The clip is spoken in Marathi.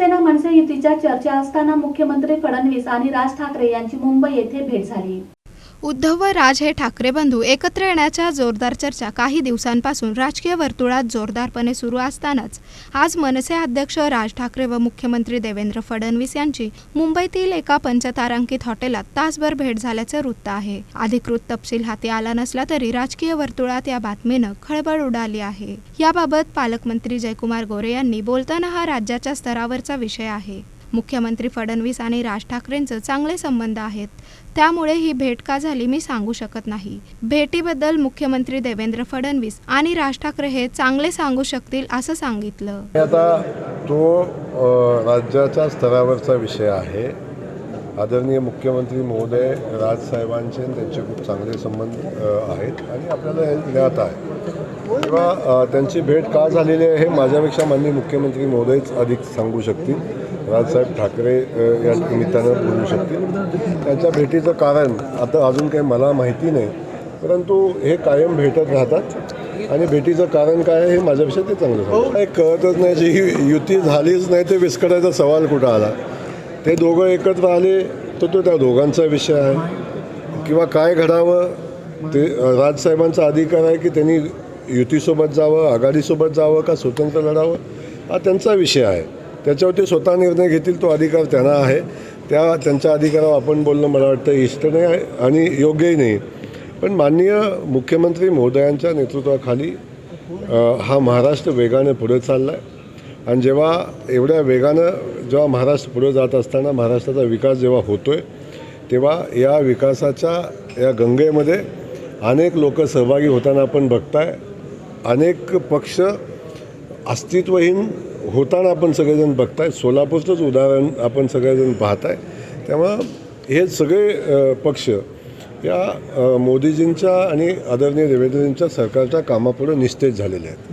शिवसेना मनसे युतीच्या चर्चा असताना मुख्यमंत्री फडणवीस आणि राज ठाकरे यांची मुंबई येथे भेट झाली. उद्धव व राज हे ठाकरे बंधू एकत्र येण्याच्या जोरदार चर्चा काही दिवसांपासून राजकीय वर्तुळात जोरदारपणे सुरू असतानाच. आज मनसे अध्यक्ष राज ठाकरे व मुख्यमंत्री देवेंद्र फडणवीस यांची मुंबईतील एका पंचतारांकित हॉटेलात तासभर भेट झाल्याचे वृत्त आहे. अधिकृत तपशील हाती आला नसला तरी राजकीय वर्तुळात या बातमीनं खळबळ उडाली आहे. याबाबत पालकमंत्री जयकुमार गोरे यांनी बोलताना हा राज्याच्या स्तरावरचा विषय आहे. मुख्यमंत्री फडणवीस आणि राज ठाकरेंचं चांगले संबंध आहेत. त्यामुळे ही भेट का झाली मी सांगू शकत नाही. भेटीबद्दल मुख्यमंत्री देवेंद्र फडणवीस आणि राज ठाकरे हे चांगले सांगू शकतील असं सांगितलं. आता तो राज्याच्या स्तरावरचा विषय आहे. आदरणीय मुख्यमंत्री महोदय राजसाहेबांचे आणि त्यांचे खूप चांगले संबंध आहेत आणि आपल्याला हे ज्ञात आहे. तेव्हा त्यांची भेट का झालेली आहे हे माझ्यापेक्षा माननीय मुख्यमंत्री महोदयच अधिक सांगू शकतील. राजसाहेब ठाकरे या निमित्तानं बोलू शकतील. त्यांच्या भेटीचं कारण आता अजून काही मला माहिती नाही परंतु हे कायम भेटत राहतात. आणि भेटीचं कारण काय आहे हे माझ्यापेक्षा ते चांगलं सांगतात. काय कळतच नाही जी ही युती झालीच नाही ते विस्कटायचा सवाल कुठं आला? ते दोघं एकत्र आले तर तो त्या दोघांचा विषय आहे. किंवा काय घडावं ते राजसाहेबांचा अधिकार आहे की त्यांनी युतीसोबत जावं आघाडीसोबत जावं का स्वतंत्र लढावं हा त्यांचा विषय आहे. त्याच्यावर ते स्वतः निर्णय घेतील तो अधिकार त्यांना आहे. त्या त्यांच्या अधिकारावर आपण बोलणं मला वाटतं इष्ट नाही आहे आणि योग्यही नाही. पण माननीय मुख्यमंत्री महोदयांच्या नेतृत्वाखाली हा महाराष्ट्र वेगाने पुढे चालला आहे आणि जेव्हा एवढ्या वेगानं जेव्हा महाराष्ट्र पुढे जात असताना महाराष्ट्राचा विकास जेव्हा होतो आहे तेव्हा या विकासाच्या या गंगेमध्ये अनेक लोक सहभागी होताना आपण बघताय. अनेक पक्ष अस्तित्वहीन होताना आपण सगळेजण बघताय सोलापूरचंच उदाहरण आपण सगळेजण पाहताय. त्यामुळं हे सगळे पक्ष या मोदीजींच्या आणि आदरणीय देवेंद्रजींच्या सरकारच्या कामापुढे निस्तेज झालेले आहेत.